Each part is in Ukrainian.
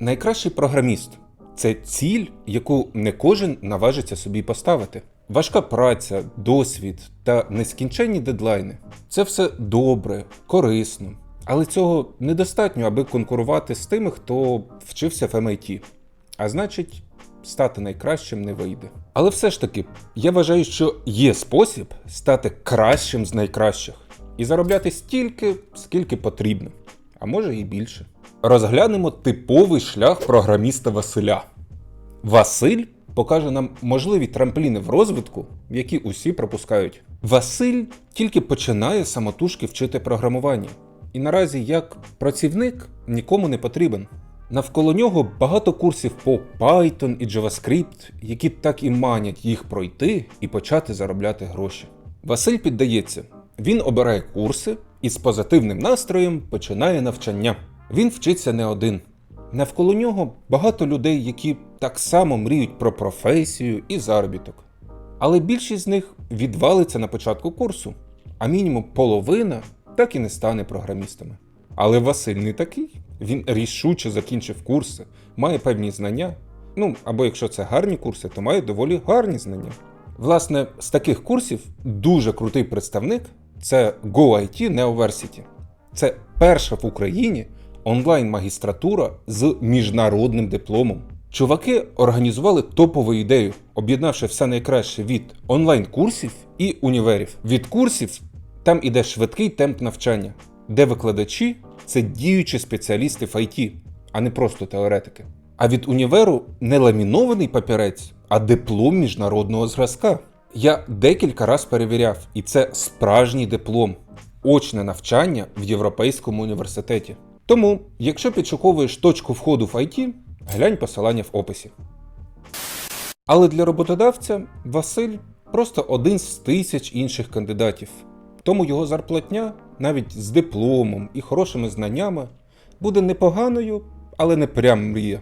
Найкращий програміст це ціль, яку не кожен наважиться собі поставити. Важка праця, досвід та нескінченні дедлайни це все добре, корисно, але цього недостатньо, аби конкурувати з тими, хто вчився в MIT. А значить, стати найкращим не вийде. Але все ж таки, я вважаю, що є спосіб стати кращим з найкращих і заробляти стільки, скільки потрібно, а може і більше. Розглянемо типовий шлях програміста Василя. Василь покаже нам можливі трампліни в розвитку, які усі пропускають. Василь тільки починає самотужки вчити програмування, і наразі як працівник нікому не потрібен. Навколо нього багато курсів по Python і JavaScript, які так і манять їх пройти і почати заробляти гроші. Василь піддається, він обирає курси і з позитивним настроєм починає навчання. Він вчиться не один. Навколо нього багато людей, які так само мріють про професію і заробіток. Але більшість з них відвалиться на початку курсу, а мінімум половина так і не стане програмістами. Але Василь не такий. Він рішуче закінчив курси, має певні знання. Ну або якщо це гарні курси, то має доволі гарні знання. Власне, з таких курсів дуже крутий представник це GoIT Neoversity. Це перша в Україні онлайн-магістратура з міжнародним дипломом. Чуваки організували топову ідею, об'єднавши все найкраще від онлайн-курсів і універів. Від курсів там іде швидкий темп навчання, де викладачі це діючі спеціалісти в IT, а не просто теоретики. А від універу не ламінований папірець, а диплом міжнародного зразка. Я декілька раз перевіряв, і це справжній диплом, очне навчання в Європейському університеті. Тому, якщо підшуковуєш точку входу в IT, глянь посилання в описі. Але для роботодавця Василь просто один з тисяч інших кандидатів. Тому його зарплатня, навіть з дипломом і хорошими знаннями, буде непоганою, але не прям мрія.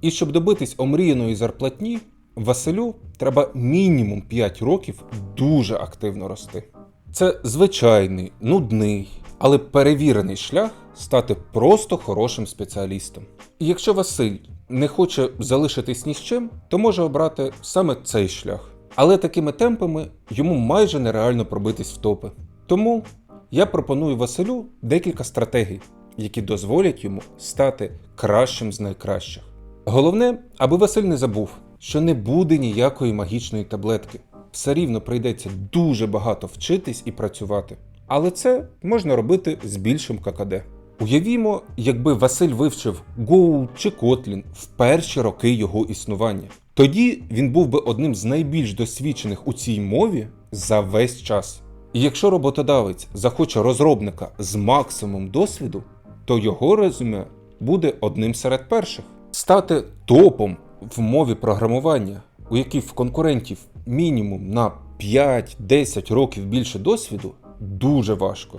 І щоб добитись омріяної зарплатні, Василю треба мінімум 5 років дуже активно рости. Це звичайний, нудний, але перевірений шлях стати просто хорошим спеціалістом. І якщо Василь не хоче залишитись ні з чим, то може обрати саме цей шлях. Але такими темпами йому майже нереально пробитись в топи. Тому я пропоную Василю декілька стратегій, які дозволять йому стати кращим з найкращих. Головне, аби Василь не забув, що не буде ніякої магічної таблетки. Все рівно прийдеться дуже багато вчитись і працювати. Але це можна робити з більшим ККД. Уявімо, якби Василь вивчив Go чи Kotlin в перші роки його існування. Тоді він був би одним з найбільш досвідчених у цій мові за весь час. І якщо роботодавець захоче розробника з максимум досвіду, то його резюме буде одним серед перших. Стати топом в мові програмування, у якій в конкурентів мінімум на 5-10 років більше досвіду, дуже важко.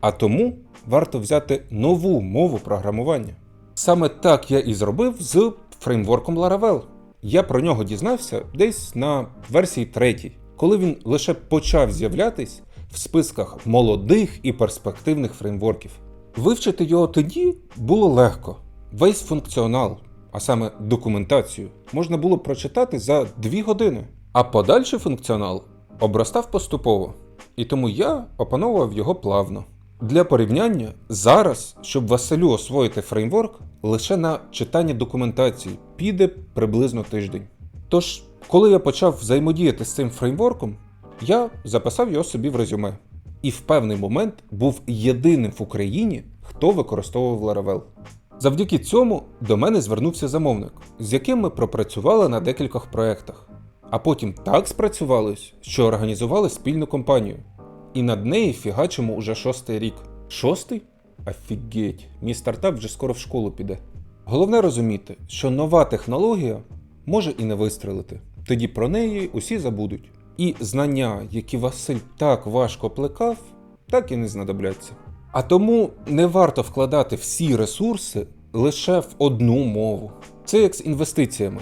А тому варто взяти нову мову програмування. Саме так я і зробив з фреймворком Laravel. Я про нього дізнався десь на версії 3, коли він лише почав з'являтись в списках молодих і перспективних фреймворків. Вивчити його тоді було легко. Весь функціонал, а саме документацію, можна було прочитати за 2 години. А подальший функціонал обростав поступово, і тому я опановував його плавно. Для порівняння, зараз, щоб Василю освоїти фреймворк, лише на читання документації піде приблизно тиждень. Тож, коли я почав взаємодіяти з цим фреймворком, я записав його собі в резюме. І в певний момент був єдиним в Україні, хто використовував Laravel. Завдяки цьому до мене звернувся замовник, з яким ми пропрацювали на декількох проєктах. А потім так спрацювались, що організували спільну компанію. І над нею фігачимо уже шостий рік. Шостий? Офігеть, мій стартап вже скоро в школу піде. Головне розуміти, що нова технологія може і не вистрелити. Тоді про неї усі забудуть. І знання, які Василь так важко плекав, так і не знадобляться. А тому не варто вкладати всі ресурси лише в одну мову. Це як з інвестиціями.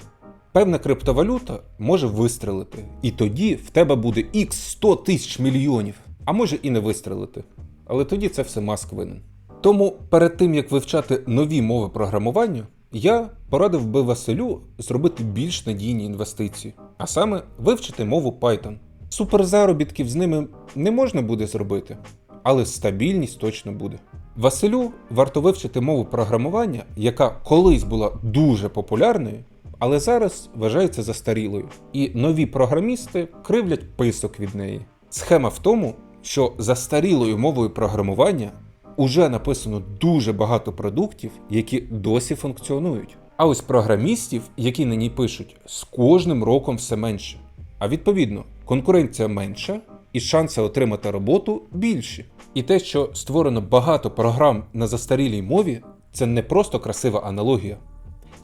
Певна криптовалюта може вистрелити, і тоді в тебе буде x 100 тисяч мільйонів, а може і не вистрелити. Але тоді це все маск винен. Тому перед тим як вивчати нові мови програмування, Я порадив би Василю зробити більш надійні інвестиції, а саме вивчити мову Python. Суперзаробітків з ними не можна буде зробити, але стабільність точно буде. Василю варто вивчити мову програмування, яка колись була дуже популярною, але зараз вважається застарілою. І нові програмісти кривлять писок від неї. Схема в тому, що застарілою мовою програмування уже написано дуже багато продуктів, які досі функціонують. А ось програмістів, які на ній пишуть, з кожним роком все менше. А відповідно, конкуренція менша і шанси отримати роботу більші. І те, що створено багато програм на застарілій мові, це не просто красива аналогія.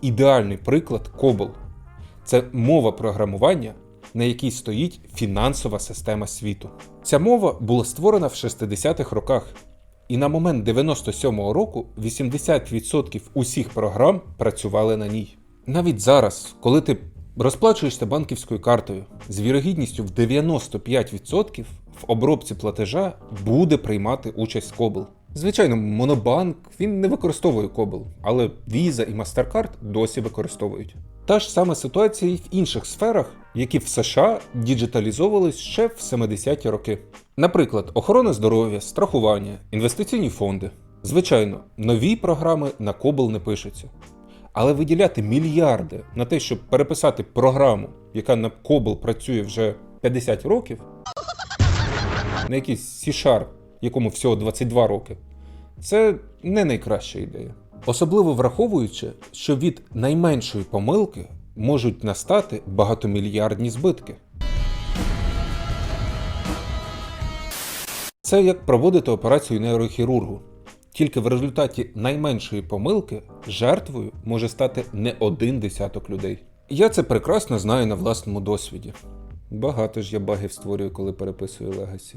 Ідеальний приклад COBOL. Це мова програмування, на якій стоїть фінансова система світу. Ця мова була створена в 60-х роках, і на момент 97-го року 80% усіх програм працювали на ній. Навіть зараз, коли ти розплачуєшся банківською картою з вірогідністю в 95% в обробці платежа буде приймати участь COBOL. Звичайно, Монобанк він не використовує COBOL, але Visa і MasterCard досі використовують. Та ж сама ситуація і в інших сферах, які в США діджиталізовувались ще в 70-ті роки. Наприклад, охорона здоров'я, страхування, інвестиційні фонди. Звичайно, нові програми на COBOL не пишуться. Але виділяти мільярди на те, щоб переписати програму, яка на COBOL працює вже 50 років, на якийсь C-Sharp, якому всього 22 роки, це не найкраща ідея. Особливо враховуючи, що від найменшої помилки можуть настати багатомільярдні збитки. Це як проводити операцію нейрохірургу. Тільки в результаті найменшої помилки жертвою може стати не один десяток людей. Я це прекрасно знаю на власному досвіді. Багато ж я багів створюю, коли переписую Legacy.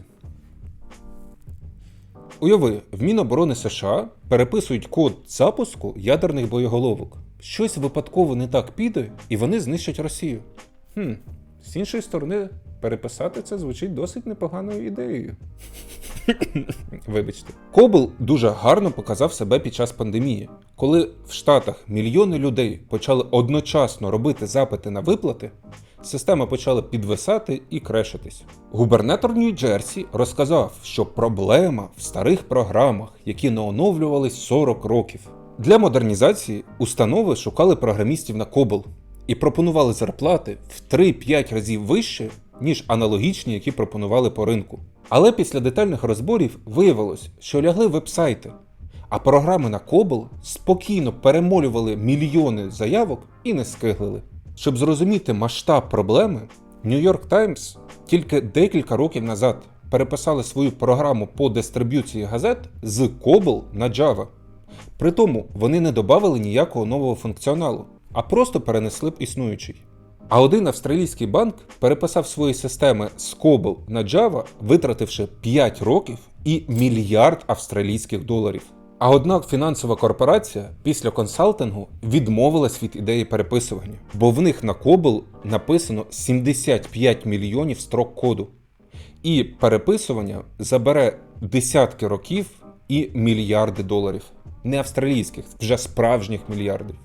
Уяви, в Міноборони США переписують код запуску ядерних боєголовок. Щось випадково не так піде, і вони знищать Росію. Хм, з іншої сторони, переписати це звучить досить непоганою ідеєю. Вибачте. Кобл дуже гарно показав себе під час пандемії, коли в Штатах мільйони людей почали одночасно робити запити на виплати. Система почала підвисати і крешитись. Губернатор Нью-Джерсі розказав, що проблема в старих програмах, які не оновлювались 40 років. Для модернізації установи шукали програмістів на Кобл і пропонували зарплати в 3-5 разів вище, ніж аналогічні, які пропонували по ринку. Але після детальних розборів виявилось, що лягли вебсайти, а програми на Кобл спокійно перемолювали мільйони заявок і не скиглили. Щоб зрозуміти масштаб проблеми, New York Times тільки декілька років назад переписали свою програму по дистриб'юції газет з COBOL на Java. Притому вони не додали ніякого нового функціоналу, а просто перенесли б існуючий. А один австралійський банк переписав свої системи з COBOL на Java, витративши 5 років і мільярд австралійських доларів. А однак фінансова корпорація після консалтингу відмовилась від ідеї переписування, бо в них на COBOL написано 75 мільйонів строк коду. І переписування забере десятки років і мільярди доларів. Не австралійських, вже справжніх мільярдів.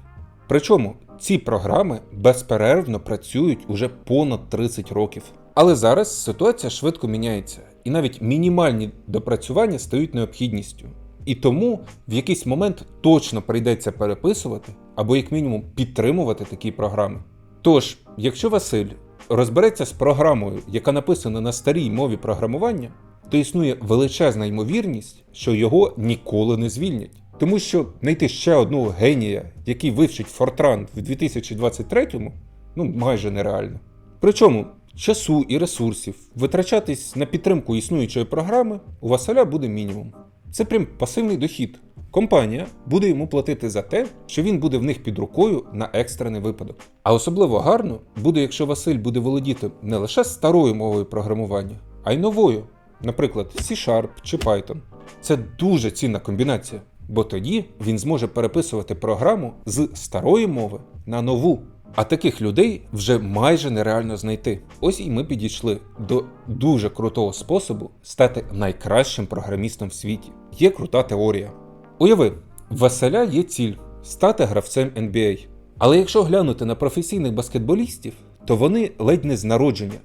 Причому ці програми безперервно працюють уже понад 30 років. Але зараз ситуація швидко міняється, і навіть мінімальні допрацювання стають необхідністю. І тому в якийсь момент точно прийдеться переписувати або, як мінімум, підтримувати такі програми. Тож, якщо Василь розбереться з програмою, яка написана на старій мові програмування, то існує величезна ймовірність, що його ніколи не звільнять. Тому що знайти ще одного генія, який вивчить Fortran в 2023-му, ну майже нереально. Причому часу і ресурсів витрачатись на підтримку існуючої програми у Василя буде мінімум. Це прям пасивний дохід. Компанія буде йому платити за те, що він буде в них під рукою на екстрений випадок. А особливо гарно буде, якщо Василь буде володіти не лише старою мовою програмування, а й новою, наприклад, C-Sharp чи Python. Це дуже цінна комбінація, бо тоді він зможе переписувати програму з старої мови на нову. А таких людей вже майже нереально знайти. Ось і ми підійшли до дуже крутого способу стати найкращим програмістом в світі. Є крута теорія. Уяви, Василя є ціль стати гравцем NBA. Але якщо глянути на професійних баскетболістів, то вони ледь не з народження.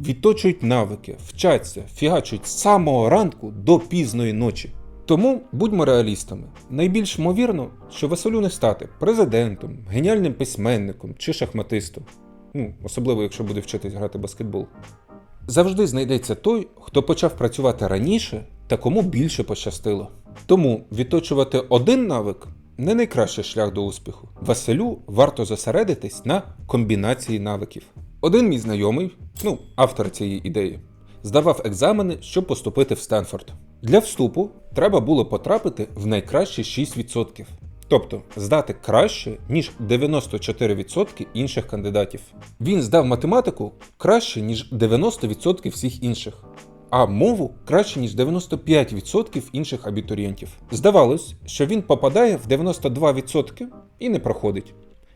Відточують навики, вчаться, фігачуть з самого ранку до пізної ночі. Тому будьмо реалістами. Найбільш ймовірно, що Василю не стати президентом, геніальним письменником чи шахматистом. Ну, особливо, якщо буде вчитись грати баскетбол. Завжди знайдеться той, хто почав працювати раніше та кому більше пощастило. Тому відточувати один навик не найкращий шлях до успіху. Василю варто зосередитись на комбінації навиків. Один мій знайомий, ну, автор цієї ідеї, здавав екзамени, щоб поступити в Стенфорд. Для вступу треба було потрапити в найкращі 6%. Тобто здати краще, ніж 94% інших кандидатів. Він здав математику краще, ніж 90% всіх інших, а мову краще, ніж 95% інших абітурієнтів. Здавалось, що він попадає в 92% і не проходить.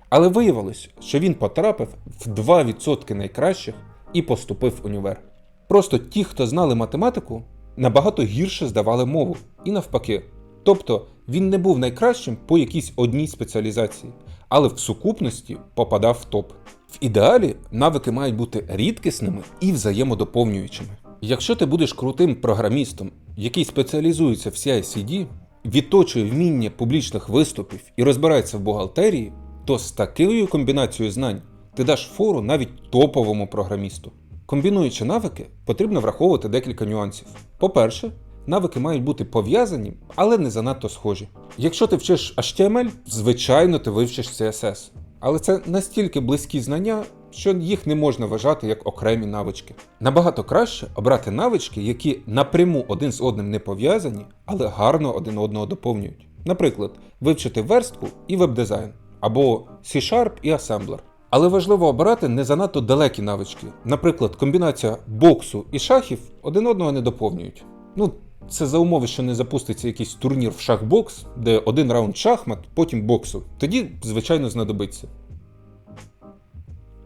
Але виявилось, що він потрапив в 2% найкращих і поступив в універ. Просто ті, хто знали математику, набагато гірше здавали мову, і навпаки. Тобто він не був найкращим по якійсь одній спеціалізації, але в сукупності попадав в топ. В ідеалі навики мають бути рідкісними і взаємодоповнюючими. Якщо ти будеш крутим програмістом, який спеціалізується в CI-CD, відточує вміння публічних виступів і розбирається в бухгалтерії, то з такою комбінацією знань ти даш фору навіть топовому програмісту. Комбінуючи навики, потрібно враховувати декілька нюансів. По-перше, навики мають бути пов'язані, але не занадто схожі. Якщо ти вчиш HTML, звичайно, ти вивчиш CSS. Але це настільки близькі знання, що їх не можна вважати як окремі навички. Набагато краще обрати навички, які напряму один з одним не пов'язані, але гарно один одного доповнюють. Наприклад, вивчити верстку і веб-дизайн, або C-Sharp і Assembler. Але важливо обирати не занадто далекі навички. Наприклад, комбінація боксу і шахів один одного не доповнюють. Ну, це за умови, що не запуститься якийсь турнір в шах-бокс, де один раунд шахмат, потім боксу. Тоді, звичайно, знадобиться.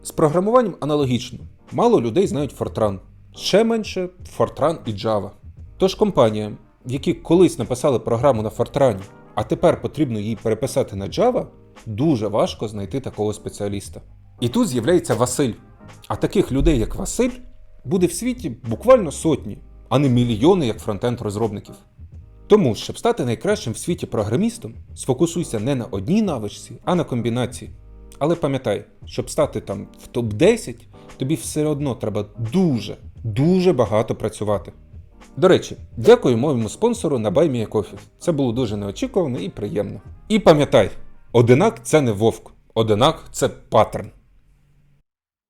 З програмуванням аналогічно. Мало людей знають Fortran. Ще менше Fortran і Java. Тож компаніям, які колись написали програму на Fortran, а тепер потрібно її переписати на Java, дуже важко знайти такого спеціаліста. І тут з'являється Василь. А таких людей, як Василь, буде в світі буквально сотні, а не мільйони як фронтенд розробників. Тому, щоб стати найкращим в світі програмістом, сфокусуйся не на одній навичці, а на комбінації. Але пам'ятай, щоб стати там в топ-10, тобі все одно треба дуже, дуже багато працювати. До речі, дякую моєму спонсору на BuyMeACoffee. Це було дуже неочікувано і приємно. І пам'ятай, одинак це не вовк, одинак це паттерн.